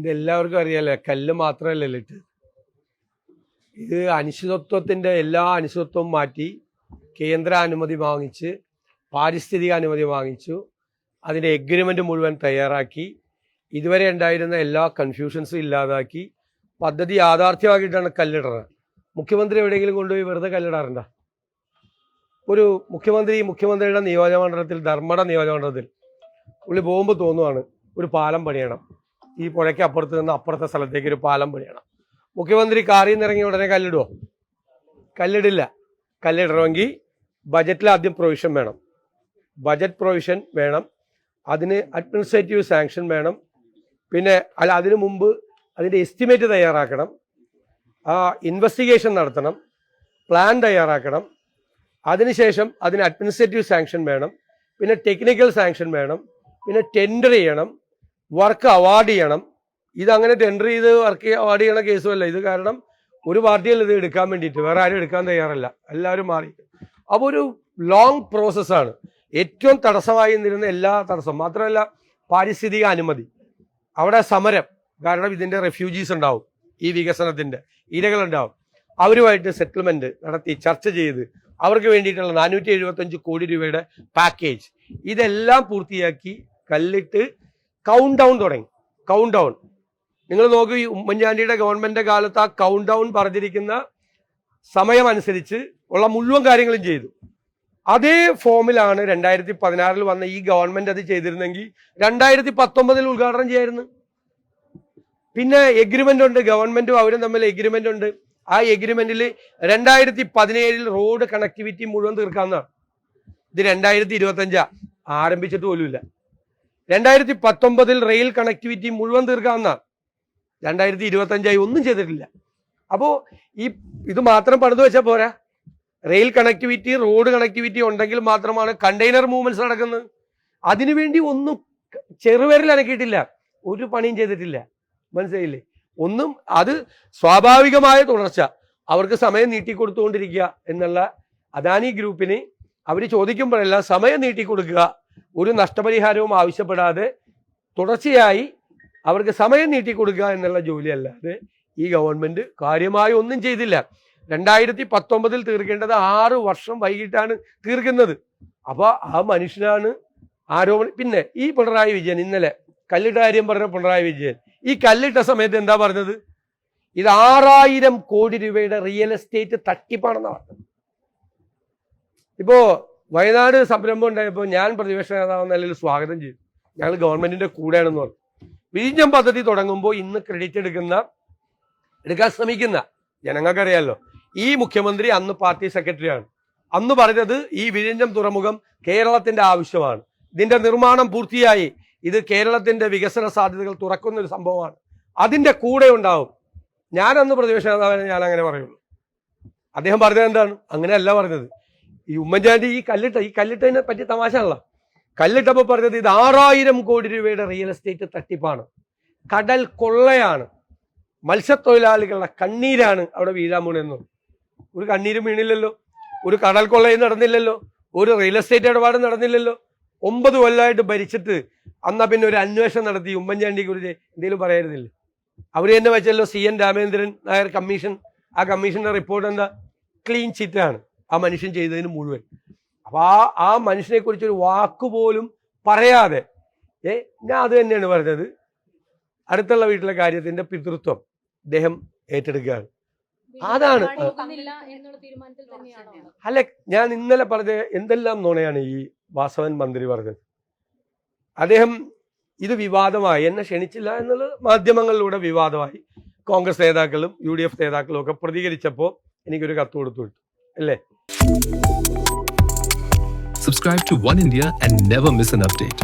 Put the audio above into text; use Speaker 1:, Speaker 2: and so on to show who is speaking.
Speaker 1: ഇത് എല്ലാവർക്കും അറിയാലോ കല്ല് മാത്രമല്ലല്ലോ ഇട്ട് ഇത് അനിശ്ചിതത്വത്തിന്റെ എല്ലാ അനിശ്ചിതത്വവും മാറ്റി കേന്ദ്ര അനുമതി വാങ്ങിച്ച് പാരിസ്ഥിതിക അനുമതി വാങ്ങിച്ചു അതിന്റെ എഗ്രിമെന്റ് മുഴുവൻ തയ്യാറാക്കി ഇതുവരെ ഉണ്ടായിരുന്ന എല്ലാ കൺഫ്യൂഷൻസും ഇല്ലാതാക്കി പദ്ധതി യാഥാർത്ഥ്യമാക്കിയിട്ടാണ് കല്ലിടുന്നത് മുഖ്യമന്ത്രി എവിടെയെങ്കിലും കൊണ്ടുപോയി വെറുതെ കല്ലിടാറുണ്ട? ഒരു മുഖ്യമന്ത്രി മുഖ്യമന്ത്രിയുടെ നിയോജകമണ്ഡലത്തിൽ ധർമ്മട നിയോജകമണ്ഡലത്തിൽ പുള്ളി ബോംബ് തോന്നുവാണ് ഒരു പാലം പണിയണം. ഈ പുഴയ്ക്ക് അപ്പുറത്ത് നിന്ന് അപ്പുറത്തെ സ്ഥലത്തേക്ക് ഒരു പാലം പണിയണം. മുഖ്യമന്ത്രി കാറിൽ നിന്ന് ഇറങ്ങി ഉടനെ കല്ലിടുവോ? കല്ലിടില്ല. കല്ലിടണമെങ്കിൽ ബജറ്റിൽ ആദ്യം പ്രൊവിഷൻ വേണം. ബജറ്റ് പ്രൊവിഷൻ വേണം. അതിന് അഡ്മിനിസ്ട്രേറ്റീവ് സാങ്ഷൻ വേണം. പിന്നെ അല്ല അതിനു മുമ്പ് അതിന്റെ എസ്റ്റിമേറ്റ് തയ്യാറാക്കണം. ഇൻവെസ്റ്റിഗേഷൻ നടത്തണം. പ്ലാൻ തയ്യാറാക്കണം. അതിനുശേഷം അതിന് അഡ്മിനിസ്ട്രേറ്റീവ് സാങ്ഷൻ വേണം. പിന്നെ ടെക്നിക്കൽ സാങ്ഷൻ വേണം. പിന്നെ ടെൻഡർ ചെയ്യണം. വർക്ക് അവാർഡ് ചെയ്യണം. അങ്ങനെ ടെൻഡർ ചെയ്ത് വർക്ക് അവാർഡ് ചെയ്യണ കേസുമല്ല ഇത് കാരണം ഒരു പാർട്ടിയിൽ ഇത് എടുക്കാൻ വേണ്ടിയിട്ട്. വേറെ ആരും എടുക്കാൻ തയ്യാറല്ല. എല്ലാവരും മാറി. അപ്പോൾ ഒരു ലോങ് പ്രോസസ്സാണ് ഏറ്റവും തടസ്സമായി നിന്നിരുന്ന എല്ലാ തടസ്സം മാത്രമല്ല പാരിസ്ഥിതിക അനുമതി. അവിടെ സമരം. കാരണം ഇതിന്റെ റെഫ്യൂജീസ് ഉണ്ടാവും. ഈ വികസനത്തിന്റെ ഇരകളുണ്ടാവും. അവരുമായിട്ട് സെറ്റിൽമെന്റ് നടത്തി ചർച്ച ചെയ്ത് അവർക്ക് വേണ്ടിയിട്ടുള്ള നാനൂറ്റി എഴുപത്തഞ്ച് കോടി രൂപയുടെ പാക്കേജ് ഇതെല്ലാം പൂർത്തിയാക്കി കല്ലിട്ട് കൗണ്ട് ഡൗൺ തുടങ്ങി. കൗണ്ട് ഡൗൺ നിങ്ങൾ നോക്കൂ ഈ ഉമ്മൻചാണ്ടിയുടെ ഗവൺമെന്റിന്റെ കാലത്ത് ആ കൗണ്ട് ഡൗൺ പറഞ്ഞിരിക്കുന്ന സമയമനുസരിച്ച് ഉള്ള മുഴുവൻ കാര്യങ്ങളും ചെയ്തു. അതേ ഫോമിലാണ് രണ്ടായിരത്തി പതിനാറിൽ വന്ന ഈ ഗവൺമെന്റ് അത് ചെയ്തിരുന്നെങ്കിൽ രണ്ടായിരത്തി പത്തൊമ്പതിൽ ഉദ്ഘാടനം ചെയ്യായിരുന്നു. പിന്നെ എഗ്രിമെന്റ് ഉണ്ട് ഗവൺമെന്റും അവരും തമ്മിൽ എഗ്രിമെന്റ് ഉണ്ട്. ആ എഗ്രിമെന്റിൽ രണ്ടായിരത്തി പതിനേഴിൽ റോഡ് കണക്ടിവിറ്റി മുഴുവൻ തീർക്കാവുന്നതാണ്. ഇത് രണ്ടായിരത്തി ഇരുപത്തഞ്ചാ ആരംഭിച്ചിട്ട് പോലുമില്ല. രണ്ടായിരത്തി പത്തൊമ്പതിൽ റെയിൽ കണക്ടിവിറ്റി മുഴുവൻ തീർക്കാവുന്നതാണ് രണ്ടായിരത്തി ഇരുപത്തഞ്ചായി ഒന്നും ചെയ്തിട്ടില്ല. അപ്പോൾ ഈ ഇത് മാത്രം പണിത് വെച്ചാൽ പോരാ. റെയിൽ കണക്ടിവിറ്റി റോഡ് കണക്ടിവിറ്റി ഉണ്ടെങ്കിൽ മാത്രമാണ് കണ്ടെയ്നർ മൂവ്മെന്റ്സ് നടക്കുന്നത്. അതിനുവേണ്ടി ഒന്നും ചെറുപേരിൽ അനക്കിയിട്ടില്ല. ഒരു പണിയും ചെയ്തിട്ടില്ല. മനസ്സിലായില്ലേ? ഒന്നും അത് സ്വാഭാവികമായ തുടർച്ച. അവർക്ക് സമയം നീട്ടിക്കൊടുത്തുകൊണ്ടിരിക്കുക എന്നുള്ള അദാനി ഗ്രൂപ്പിന് അവർ ചോദിക്കുമ്പോഴെല്ലാം സമയം നീട്ടിക്കൊടുക്കുക ഒരു നഷ്ടപരിഹാരവും ആവശ്യപ്പെടാതെ തുടർച്ചയായി അവർക്ക് സമയം നീട്ടിക്കൊടുക്കുക എന്നുള്ള ജോലിയല്ലാതെ ഈ ഗവൺമെന്റ് കാര്യമായി ഒന്നും ചെയ്തില്ല. രണ്ടായിരത്തി പത്തൊമ്പതിൽ തീർക്കേണ്ടത് ആറ് വർഷം വൈകിട്ടാണ് തീർക്കുന്നത്. അപ്പോൾ ആ മനുഷ്യനാണ് ആരോപണം പിന്നെ ഈ പിണറായി വിജയൻ ഇന്നലെ കല്ലിട്ട കാര്യം പറഞ്ഞ പിണറായി വിജയൻ. ഈ കല്ലിട്ട സമയത്ത് എന്താ പറഞ്ഞത്? ഇത് ആറായിരം കോടി രൂപയുടെ റിയൽ എസ്റ്റേറ്റ് തട്ടിപ്പാണെന്നാണ് പറഞ്ഞത്. ഇപ്പോ വയനാട് സംരംഭം ഉണ്ടായപ്പോൾ ഞാൻ പ്രതിപക്ഷ നേതാവ് നിലയിൽ സ്വാഗതം ചെയ്തു. ഞങ്ങൾ ഗവൺമെന്റിന്റെ കൂടെയാണെന്ന് പറഞ്ഞു. വിഴിഞ്ഞം പദ്ധതി തുടങ്ങുമ്പോൾ ഇന്ന് ക്രെഡിറ്റ് എടുക്കുന്ന എടുക്കാൻ ശ്രമിക്കുന്ന ജനങ്ങൾക്കറിയാലോ ഈ മുഖ്യമന്ത്രി അന്ന് പാർട്ടി സെക്രട്ടറിയാണ് അന്ന് പറഞ്ഞത് ഈ വിഴിഞ്ഞം തുറമുഖം കേരളത്തിന്റെ ആവശ്യമാണ്. ഇതിന്റെ നിർമ്മാണം പൂർത്തിയായി. ഇത് കേരളത്തിന്റെ വികസന സാധ്യതകൾ തുറക്കുന്ന ഒരു സംഭവമാണ്. അതിന്റെ കൂടെ ഉണ്ടാവും. ഞാനന്ന് പ്രതിപക്ഷ നേതാവിനെ ഞാൻ അങ്ങനെ പറയുള്ളൂ. അദ്ദേഹം പറഞ്ഞത് എന്താണ്? അങ്ങനെയല്ല പറഞ്ഞത്. ഈ ഉമ്മൻചാണ്ടി ഈ കല്ലിട്ട ഈ കല്ലിട്ടതിനെ പറ്റി തമാശയല്ല കല്ലിട്ടപ്പോൾ പറഞ്ഞത് ഇത് ആറായിരം കോടി രൂപയുടെ റിയൽ എസ്റ്റേറ്റ് തട്ടിപ്പാണ്. കടൽ കൊള്ളയാണ്. മത്സ്യത്തൊഴിലാളികളുടെ കണ്ണീരാണ് അവിടെ വീഴാൻ പോണെന്ന് ഒരു കണ്ണീരും വീണില്ലല്ലോ. ഒരു കടൽ കൊള്ളയും നടന്നില്ലല്ലോ. ഒരു റിയൽ എസ്റ്റേറ്റ് ഇടപാട് നടന്നില്ലല്ലോ. ഒമ്പത് കൊല്ലമായിട്ട് ഭരിച്ചിട്ട് അന്നാ പിന്നെ ഒരു അന്വേഷണം നടത്തി. ഉമ്മൻചാണ്ടിയെ കുറിച്ച് എന്തെങ്കിലും പറയായിരുന്നില്ല. അവർ തന്നെ വെച്ചല്ലോ C N Ramendran Nair commission. ആ കമ്മീഷന്റെ റിപ്പോർട്ട് എന്താ? ക്ലീൻ ചിറ്റാണ് ആ മനുഷ്യൻ ചെയ്തതിന് മുഴുവൻ. അപ്പൊ ആ ആ മനുഷ്യനെ കുറിച്ചൊരു വാക്ക് പോലും പറയാതെ ഏ ഞാൻ അത് തന്നെയാണ് പറഞ്ഞത്. അടുത്തുള്ള വീട്ടിലെ കാര്യത്തിന്റെ പിതൃത്വം അദ്ദേഹം ഏറ്റെടുക്കുകയാണ്. അതാണ്. അല്ല ഞാൻ ഇന്നലെ പറഞ്ഞ എന്തെല്ലാം നുണയാണ് ഈ വാസവൻ മന്ത്രി പറഞ്ഞത്. അദ്ദേഹം ഇത് വിവാദമായി എന്നെ ക്ഷണിച്ചില്ല എന്നുള്ളത് മാധ്യമങ്ങളിലൂടെ വിവാദമായി. കോൺഗ്രസ് നേതാക്കളും യു ഡി എഫ് നേതാക്കളും ഒക്കെ പ്രതികരിച്ചപ്പോൾ എനിക്കൊരു കത്ത് കൊടുത്തു വിട്ടു. അല്ലേ
Speaker 2: Subscribe to One India and never miss an update.